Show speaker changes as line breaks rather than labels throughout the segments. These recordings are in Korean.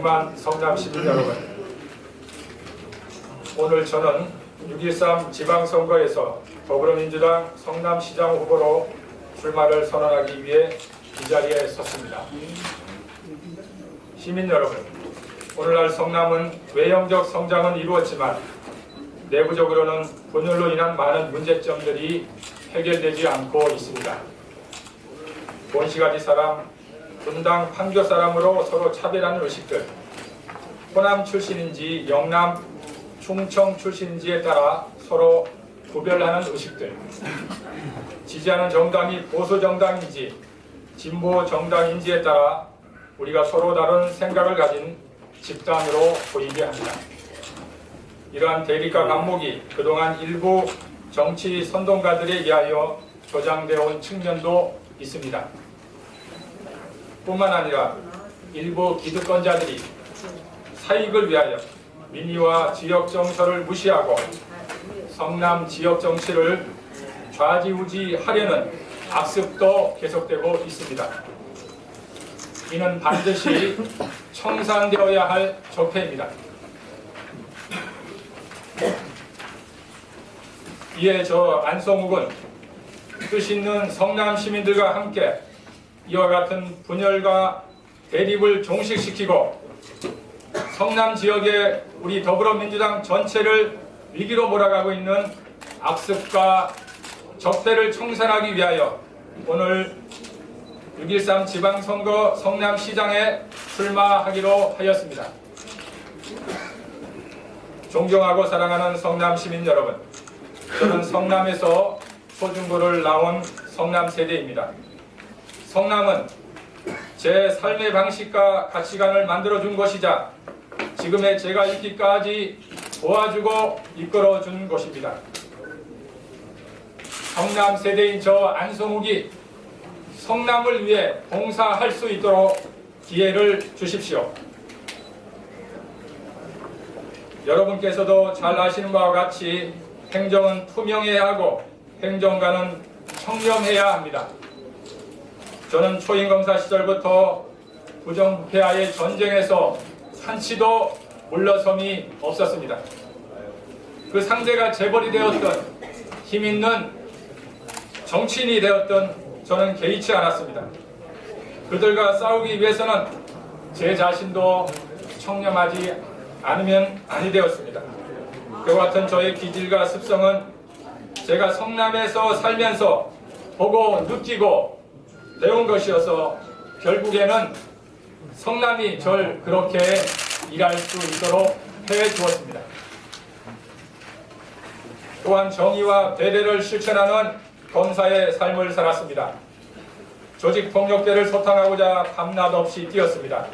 백만 성남 시민 여러분, 오늘 저는 6.13 지방선거에서 더불어민주당 성남시장 후보로 출마를 선언하기 위해 이 자리에 섰습니다. 시민 여러분, 오늘날 성남은 외형적 성장은 이루었지만 내부적으로는 분열로 인한 많은 문제점들이 해결되지 않고 있습니다. 본시가지 사람, 분당 판교 사람으로 서로 차별하는 의식들, 호남 출신인지 영남, 충청 출신인지에 따라 서로 구별하는 의식들, 지지하는 정당이 보수 정당인지 진보 정당인지에 따라 우리가 서로 다른 생각을 가진 집단으로 보이게 합니다. 이러한 대립과 감목이 그동안 일부 정치 선동가들에 의하여 조장되어 온 측면도 있습니다. 뿐만 아니라 일부 기득권자들이 사익을 위하여 민의와 지역 정서를 무시하고 성남 지역 정치를 좌지우지하려는 악습도 계속되고 있습니다. 이는 반드시 청산되어야 할 적폐입니다. 이에 저 안성욱은 뜻 있는 성남 시민들과 함께 이와 같은 분열과 대립을 종식시키고 성남 지역의 우리 더불어민주당 전체를 위기로 몰아가고 있는 악습과 적폐를 청산하기 위하여 오늘 6.13 지방선거 성남시장에 출마하기로 하였습니다. 존경하고 사랑하는 성남 시민 여러분, 저는 성남에서 초중고를 나온 성남 세대입니다. 성남은 제 삶의 방식과 가치관을 만들어준 곳이자 지금의 제가 있기까지 도와주고 이끌어준 곳입니다. 성남 세대인 저 안성욱이 성남을 위해 봉사할 수 있도록 기회를 주십시오. 여러분께서도 잘 아시는 바와 같이 행정은 투명해야 하고 행정가는 청렴해야 합니다. 저는 초임검사 시절부터 부정부패와의 전쟁에서 한치도 물러섬이 없었습니다. 그 상대가 재벌이 되었던 힘 있는 정치인이 되었던 저는 개의치 않았습니다. 그들과 싸우기 위해서는 제 자신도 청렴하지 않으면 아니 되었습니다. 그와 같은 저의 기질과 습성은 제가 성남에서 살면서 보고 느끼고 배운 것이어서 결국에는 성남이 절 그렇게 일할 수 있도록 해 주었습니다. 또한 정의와 배려를 실천하는 검사의 삶을 살았습니다. 조직 폭력배를 소탕하고자 밤낮 없이 뛰었습니다.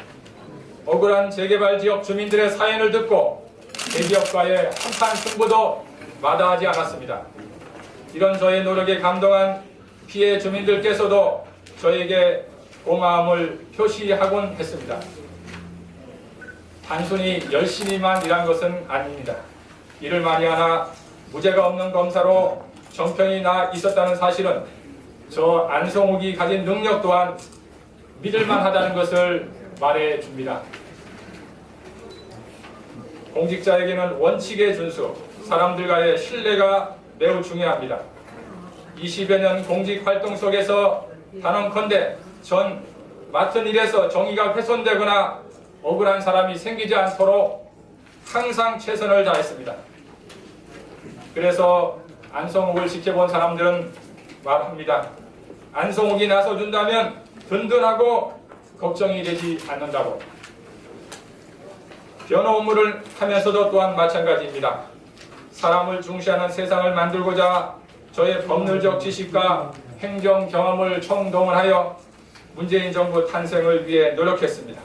억울한 재개발 지역 주민들의 사연을 듣고 대기업과의 한판 승부도 마다하지 않았습니다. 이런 저의 노력에 감동한 피해 주민들께서도 저에게 고마움을 표시하곤 했습니다. 단순히 열심히만 일한 것은 아닙니다. 일을 많이 하나 무죄가 없는 검사로 정평이 나 있었다는 사실은 저 안성욱이 가진 능력 또한 믿을만 하다는 것을 말해 줍니다. 공직자에게는 원칙의 준수, 사람들과의 신뢰가 매우 중요합니다. 20여 년 공직 활동 속에서 단언컨대 전 맡은 일에서 정의가 훼손되거나 억울한 사람이 생기지 않도록 항상 최선을 다했습니다. 그래서 안성욱을 지켜본 사람들은 말합니다. 안성욱이 나서준다면 든든하고 걱정이 되지 않는다고. 변호 업무를 하면서도 또한 마찬가지입니다. 사람을 중시하는 세상을 만들고자 저의 법률적 지식과 행정 경험을 총동원하여 문재인 정부 탄생을 위해 노력했습니다.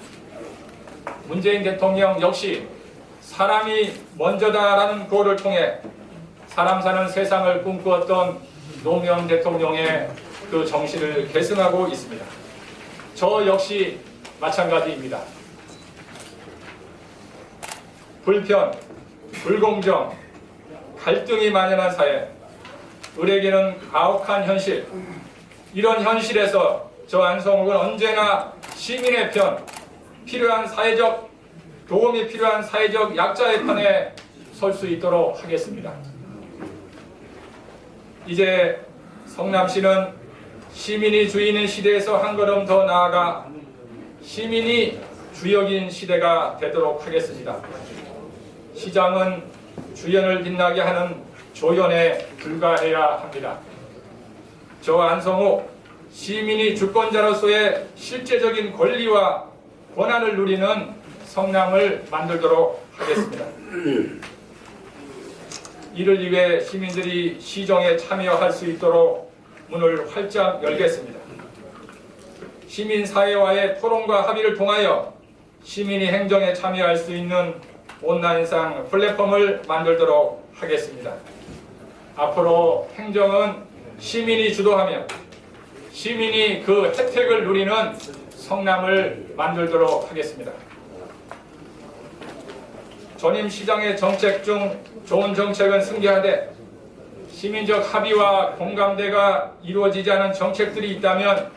문재인 대통령 역시 사람이 먼저다라는 구호를 통해 사람 사는 세상을 꿈꾸었던 노무현 대통령의 그 정신을 계승하고 있습니다. 저 역시 마찬가지입니다. 불편, 불공정, 갈등이 만연한 사회, 우리에게는 가혹한 현실, 이런 현실에서 저 안성욱은 언제나 시민의 편, 필요한 사회적 도움이 필요한 사회적 약자의 편에 설 수 있도록 하겠습니다. 이제 성남시는 시민이 주인인 시대에서 한 걸음 더 나아가 시민이 주역인 시대가 되도록 하겠습니다. 시장은 주연을 빛나게 하는 조연에 불과해야 합니다. 저 안성호 시민이 주권자로서의 실제적인 권리와 권한을 누리는 성남을 만들도록 하겠습니다. 이를 위해 시민들이 시정에 참여할 수 있도록 문을 활짝 열겠습니다. 시민사회와의 토론과 합의를 통하여 시민이 행정에 참여할 수 있는 온라인상 플랫폼을 만들도록 하겠습니다. 앞으로 행정은 시민이 주도하며 시민이 그 혜택을 누리는 성남을 만들도록 하겠습니다. 전임 시장의 정책 중 좋은 정책은 승계하되 시민적 합의와 공감대가 이루어지지 않은 정책들이 있다면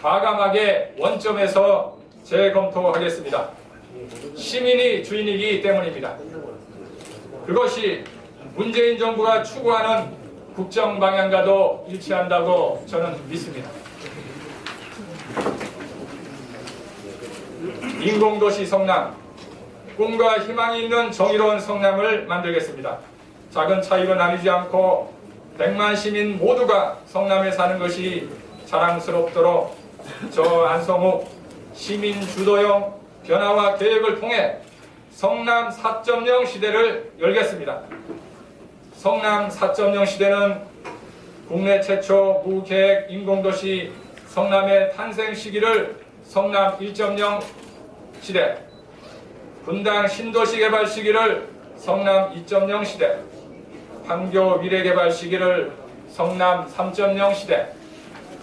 과감하게 원점에서 재검토하겠습니다. 시민이 주인이기 때문입니다. 그것이 문재인 정부가 추구하는 국정 방향과도 일치한다고 저는 믿습니다. 인공도시 성남, 꿈과 희망이 있는 정의로운 성남을 만들겠습니다. 작은 차이로 나뉘지 않고 100만 시민 모두가 성남에 사는 것이 자랑스럽도록 저 안성욱 시민 주도형 변화와 계획을 통해 성남 4.0 시대를 열겠습니다. 성남 4.0 시대는 국내 최초 무계획 인공도시 성남의 탄생 시기를 성남 1.0 시대, 분당 신도시 개발 시기를 성남 2.0 시대, 판교 미래 개발 시기를 성남 3.0 시대,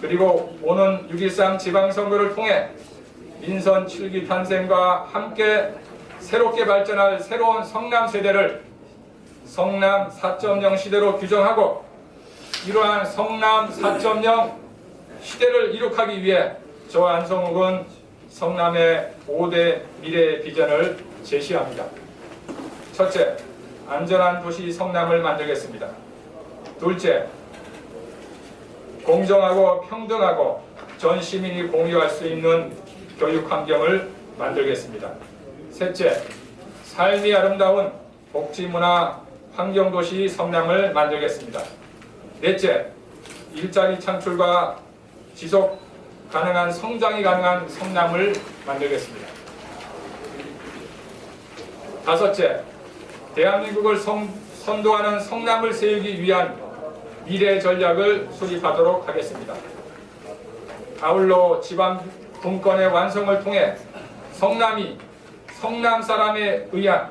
그리고 오는 6.13 지방선거를 통해 민선 7기 탄생과 함께 새롭게 발전할 새로운 성남 세대를 성남 4.0 시대로 규정하고 이러한 성남 4.0 시대를 이룩하기 위해 저 안성욱은 성남의 5대 미래 비전을 제시합니다. 첫째, 안전한 도시 성남을 만들겠습니다. 둘째, 공정하고 평등하고 전 시민이 공유할 수 있는 교육 환경을 만들겠습니다. 셋째, 삶이 아름다운 복지문화 환경도시 성남을 만들겠습니다. 넷째, 일자리 창출과 지속 가능한 성장이 가능한 성남을 만들겠습니다. 다섯째, 대한민국을 성- 선도하는 성남을 세우기 위한 미래 전략을 수립하도록 하겠습니다. 아울러 지방 분권의 완성을 통해 성남이 성남 사람에 의한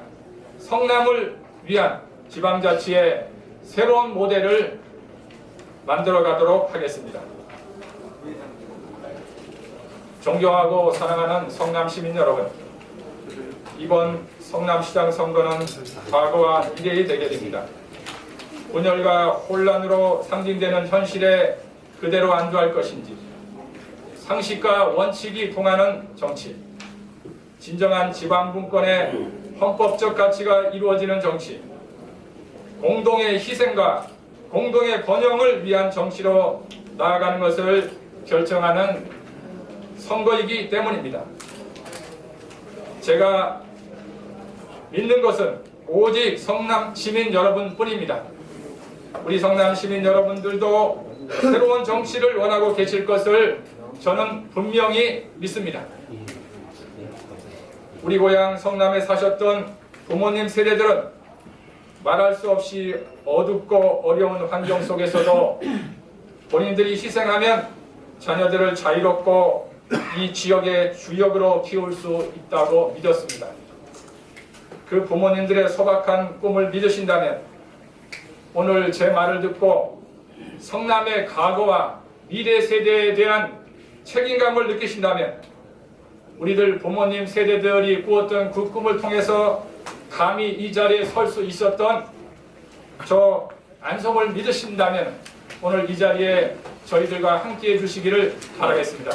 성남을 위한 지방자치의 새로운 모델을 만들어 가도록 하겠습니다. 존경하고 사랑하는 성남 시민 여러분, 이번 성남시장 선거는 과거와 미래의 대결입니다. 분열과 혼란으로 상징되는 현실에 그대로 안주할 것인지, 상식과 원칙이 통하는 정치, 진정한 지방분권의 헌법적 가치가 이루어지는 정치, 공동의 희생과 공동의 번영을 위한 정치로 나아가는 것을 결정하는 선거이기 때문입니다. 제가 믿는 것은 오직 성남 시민 여러분뿐입니다. 우리 성남 시민 여러분들도 새로운 정치를 원하고 계실 것을 저는 분명히 믿습니다. 우리 고향 성남에 사셨던 부모님 세대들은 말할 수 없이 어둡고 어려운 환경 속에서도 본인들이 희생하면 자녀들을 자유롭고 이 지역의 주역으로 키울 수 있다고 믿었습니다. 그 부모님들의 소박한 꿈을 믿으신다면 오늘 제 말을 듣고 성남의 과거와 미래 세대에 대한 책임감을 느끼신다면 우리들 부모님 세대들이 꾸었던 그 꿈을 통해서 감히 이 자리에 설 수 있었던 저 안성을 믿으신다면 오늘 이 자리에 저희들과 함께 해 주시기를 바라겠습니다.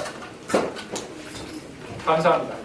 감사합니다.